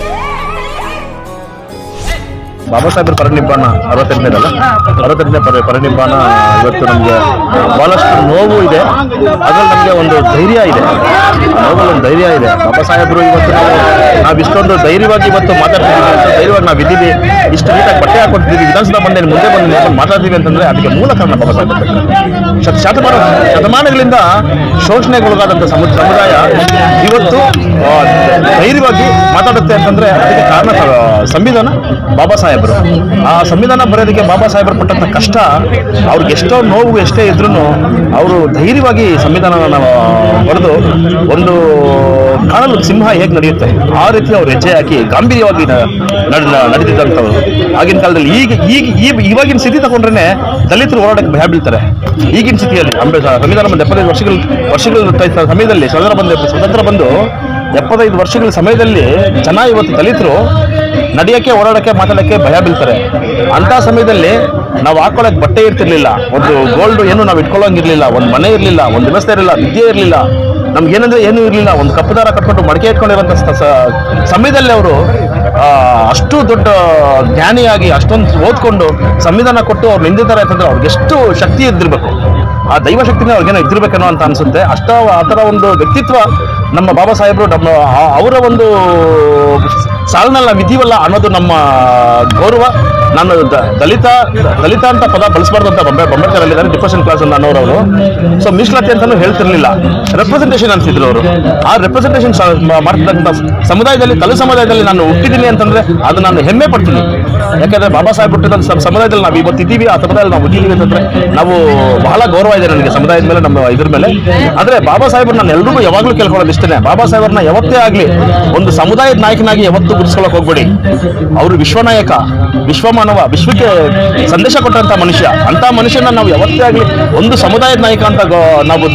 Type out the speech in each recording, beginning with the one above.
Woo! ಬಾಬಾ ಸಾಹೇಬ್ರ ಪರಿನಿಬ್ಬಾನ ಅರವತ್ತೆಂಟನೇದಲ್ಲ ಅರವತ್ತೆಂಟನೇ ಪರಿ ಇವತ್ತು ನಮಗೆ ಬಹಳಷ್ಟು ನೋವು ಇದೆ. ಅದರಲ್ಲಿ ನಮಗೆ ಒಂದು ಧೈರ್ಯ ಇದೆ. ನೋವಲ್ಲಿ ಒಂದು ಧೈರ್ಯ ಇದೆ. ಬಾಬಾ ಸಾಹೇಬರು ಇವತ್ತು ನಾವು ನಾವು ಇಷ್ಟೊಂದು ಧೈರ್ಯವಾಗಿ ಇವತ್ತು ಮಾತಾಡ್ತಿದ್ದೀವಿ. ಅಂತ ಧೈರ್ಯವಾಗಿ ನಾವು ಇದ್ದೀವಿ. ಇಷ್ಟು ನೀಟಾಗಿ ಬಟ್ಟೆ ಹಾಕೊಡ್ತಿದ್ದೀವಿ ವಿಧಾನಸಭಾ ಮಂಡಳಿ ಮುಂದೆ ಬಂದು ನಿಂತ್ಕೊಂಡು ಮಾತಾಡ್ತೀವಿ ಅಂತಂದ್ರೆ ಅದಕ್ಕೆ ಮೂಲ ಕಾರಣ ಬಾಬಾ ಸಾಹೇಬ್. ಶತ ಶತಮಾನ ಶತಮಾನಗಳಿಂದ ಶೋಷಣೆಗೊಳಗಾದಂಥ ಸಮು ಸಮುದಾಯ ಇವತ್ತು ಧೈರ್ಯವಾಗಿ ಮಾತಾಡುತ್ತೆ ಅಂತಂದ್ರೆ ಅದಕ್ಕೆ ಕಾರಣ ಸಂವಿಧಾನ ಬಾಬಾ ಸಾಹೇಬರು, ಆ ಸಂವಿಧಾನ ಬರೆಯೋದಕ್ಕೆ ಬಾಬಾ ಸಾಹೇಬರು ಪಟ್ಟಂತ ಕಷ್ಟ, ಅವ್ರಿಗೆ ಎಷ್ಟೋ ನೋವು ಎಷ್ಟೇ ಇದ್ರೂ ಅವರು ಧೈರ್ಯವಾಗಿ ಸಂವಿಧಾನನ ಬರೆದು ಒಂದು ಕಾಣಲು ಸಿಂಹ ಹೇಗೆ ನಡೆಯುತ್ತೆ, ಆ ರೀತಿ ಅವ್ರು ಹೆಜ್ಜೆ ಹಾಕಿ ಗಾಂಭೀರ್ಯವಾಗಿ ನಡೆದಿದ್ದಂಥವ್ರು. ಆಗಿನ ಕಾಲದಲ್ಲಿ ಈಗ ಈಗ ಈ ಇವಾಗಿನ ಸ್ಥಿತಿ ತಗೊಂಡ್ರೆ ದಲಿತರು ಹೋರಾಟಕ್ಕೆ ಭಯ ಬೀಳ್ತಾರೆ. ಈಗಿನ ಸ್ಥಿತಿಯಲ್ಲಿ ಅಂಬೇಡ್ಕರ್ ಸಂವಿಧಾನ ಬಂದು ಎಪ್ಪತ್ತೈದು ವರ್ಷಗಳ ವರ್ಷಗಳ ಸಮಯದಲ್ಲಿ ಸ್ವತಂತ್ರ ಬಂದು ಸ್ವತಂತ್ರ ಬಂದು ಎಪ್ಪತ್ತೈದು ವರ್ಷಗಳ ಸಮಯದಲ್ಲಿ ಜನ ಇವತ್ತು ದಲಿತರು ನಡೆಯೋಕ್ಕೆ, ಓಡಾಡೋಕ್ಕೆ, ಮಾತಾಡೋಕ್ಕೆ ಭಯ ಬೀಳ್ತಾರೆ. ಅಂಥ ಸಮಯದಲ್ಲಿ ನಾವು ಹಾಕೊಳ್ಳೋಕೆ ಬಟ್ಟೆ ಇರ್ತಿರ್ಲಿಲ್ಲ. ಒಂದು ಗೋಲ್ಡ್ ಏನು ನಾವು ಇಟ್ಕೊಳ್ಳೋಂಗಿರಲಿಲ್ಲ ಒಂದು ಮನೆ ಇರಲಿಲ್ಲ. ಒಂದು ವ್ಯವಸ್ಥೆ ಇರಲಿಲ್ಲ. ವಿದ್ಯೆ ಇರಲಿಲ್ಲ. ನಮ್ಗೆ ಏನಂದ್ರೆ ಏನೂ ಇರಲಿಲ್ಲ. ಒಂದು ಕಪ್ಪು ದಾರ ಕಟ್ಕೊಂಡು ಮಡಕೆ ಇಟ್ಕೊಂಡಿರುವಂಥ ಸಮಯದಲ್ಲಿ ಅವರು ಅಷ್ಟು ದೊಡ್ಡ ಜ್ಞಾನಿಯಾಗಿ ಅಷ್ಟೊಂದು ಓದ್ಕೊಂಡು ಸಂವಿಧಾನ ಕೊಟ್ಟು ಅವ್ರು ನಿಂದಿದ್ದಾರೆ ಅಂತಂದ್ರೆ ಅವ್ರಿಗೆ ಎಷ್ಟು ಶಕ್ತಿ ಇದ್ದಿರಬೇಕು. ಆ ದೈವ ಶಕ್ತಿನೇ ಅವ್ರಿಗೇನೋ ಇದ್ದಿರಬೇಕೇನೋ ಅಂತ ಅನ್ಸುತ್ತೆ. ಅಷ್ಟ, ಆ ಥರ ಒಂದು ವ್ಯಕ್ತಿತ್ವ ನಮ್ಮ ಬಾಬಾ ಸಾಹೇಬರು ನಮ್ಮ ಅವರ ಒಂದು ಸಾಲಿನಲ್ಲಿ ವಿಧಿವಲ್ಲ ಅನ್ನೋದು ನಮ್ಮ ಗೌರವ. ನಾನು ದಲಿತ ದಲಿತ ಅಂತ ಪದ ಬಳಸಬಾರ್ದು ಅಂತ ಬೊಂಬೆ ಬೊಂಬೆಕರ್ ಅಲ್ಲಿದ್ದಾರೆ ಡಿಪ್ರೆಷನ್ ಕ್ಲಾಸ್ ಅಂತ ಅನ್ನೋರು ಸೊ ಮೀಸಲಾತಿ ಅಂತಲೂ ಹೇಳ್ತಿರ್ಲಿಲ್ಲ. ರೆಪ್ರೆಸೆಂಟೇಷನ್ ಅಂತಿದ್ರು ಅವರು. ಆ ರೆಪ್ರೆಸೆಂಟೇಷನ್ ಮಾಡ್ತಕ್ಕಂಥ ಸಮುದಾಯದಲ್ಲಿ ತಲೆ ಸಮುದಾಯದಲ್ಲಿ ನಾನು ಹುಟ್ಟಿದ್ದೀನಿ ಅಂತಂದ್ರೆ ಅದು ನಾನು ಹೆಮ್ಮೆ ಪಡ್ತೀನಿ. ಯಾಕಂದ್ರೆ ಬಾಬಾ ಸಾಹೇಬ್ ಹುಟ್ಟಿದ ಸಮುದಾಯದಲ್ಲಿ ನಾವು ಇವತ್ತು ಇದ್ದೀವಿ, ಆ ಸಮುದಾಯದಲ್ಲಿ ನಾವು ಹುಟ್ಟಿದ್ದೀವಿ ಅಂತಂದ್ರೆ ನಾವು ಬಹಳ ಗೌರವ ಇದೆ ನನಗೆ ಸಮುದಾಯದ ಮೇಲೆ, ನಮ್ಮ ಇದ್ರ ಮೇಲೆ. ಆದ್ರೆ ಬಾಬಾ ಸಾಹೇಬ್ರು ನಾನು ಎಲ್ರಿಗೂ ಯಾವಾಗಲೂ ಕೇಳ್ಕೊಳ್ಳೋದು ಇಷ್ಟೇ ಬಾಬಾ ಸಾಹೇಬ್ರನ್ನ ಯಾವತ್ತೇ ಆಗಲಿ ಒಂದು ಸಮುದಾಯದ ನಾಯಕನಾಗಿ ಯಾವತ್ತೂ ಗುರುಸ್ಕೊಳ್ಳೋಕೆ ಹೋಗ್ಬೇಡಿ. ಅವರು ವಿಶ್ವನಾಯಕ ವಿಶ್ವಮಾನವ ವಿಶ್ವಕ್ಕೆ ಸಂದೇಶ ಕೊಟ್ಟಂತ ಮನುಷ್ಯ ಅಂತ ಮನುಷ್ಯನ ನಾವು ಯಾವತ್ತೇ ಆಗಲಿ ಒಂದು ಸಮುದಾಯದ ನಾಯಕ ಅಂತ ನಾವು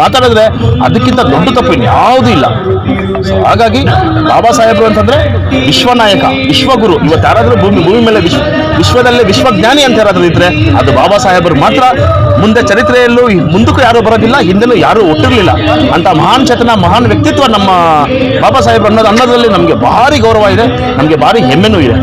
ಮಾತಾಡಿದ್ರೆ ಅದಕ್ಕಿಂತ ದೊಡ್ಡ ತಪ್ಪು ಇನ್ಯಾವುದೂ ಇಲ್ಲ. ಹಾಗಾಗಿ ಬಾಬಾ ಸಾಹೇಬ್ರು ಅಂತಂದ್ರೆ ವಿಶ್ವನಾಯಕ ವಿಶ್ವಗುರು ಇವತ್ತು ಯಾರಾದರೂ ಭೂಮಿ ಭೂಮಿ ಮೇಲೆ ವಿಶ್ವ ವಿಶ್ವದಲ್ಲೇ ವಿಶ್ವಜ್ಞಾನಿ ಅಂತ ಯಾರಾದರೂ ಇದ್ರೆ ಅದು ಬಾಬಾ ಸಾಹೇಬರು ಮಾತ್ರ. ಮುಂದೆ ಚರಿತ್ರೆಯಲ್ಲೂ ಮುಂದಕ್ಕೂ ಯಾರು ಬರೋದಿಲ್ಲ, ಹಿಂದೆನೂ ಯಾರೂ ಒಟ್ಟಿರಲಿಲ್ಲ. ಅಂತ ಮಹಾನ್ ಚೇತನ, ಮಹಾನ್ ವ್ಯಕ್ತಿತ್ವ ನಮ್ಮ ಬಾಬಾ ಸಾಹೇಬ್ರು ಅನ್ನೋದು ಅನ್ನೋದ್ರಲ್ಲಿ ನಮಗೆ ಭಾರಿ ಗೌರವ ಇದೆ, ನಮಗೆ ಭಾರಿ ಹೆಮ್ಮೆನೂ ಇದೆ.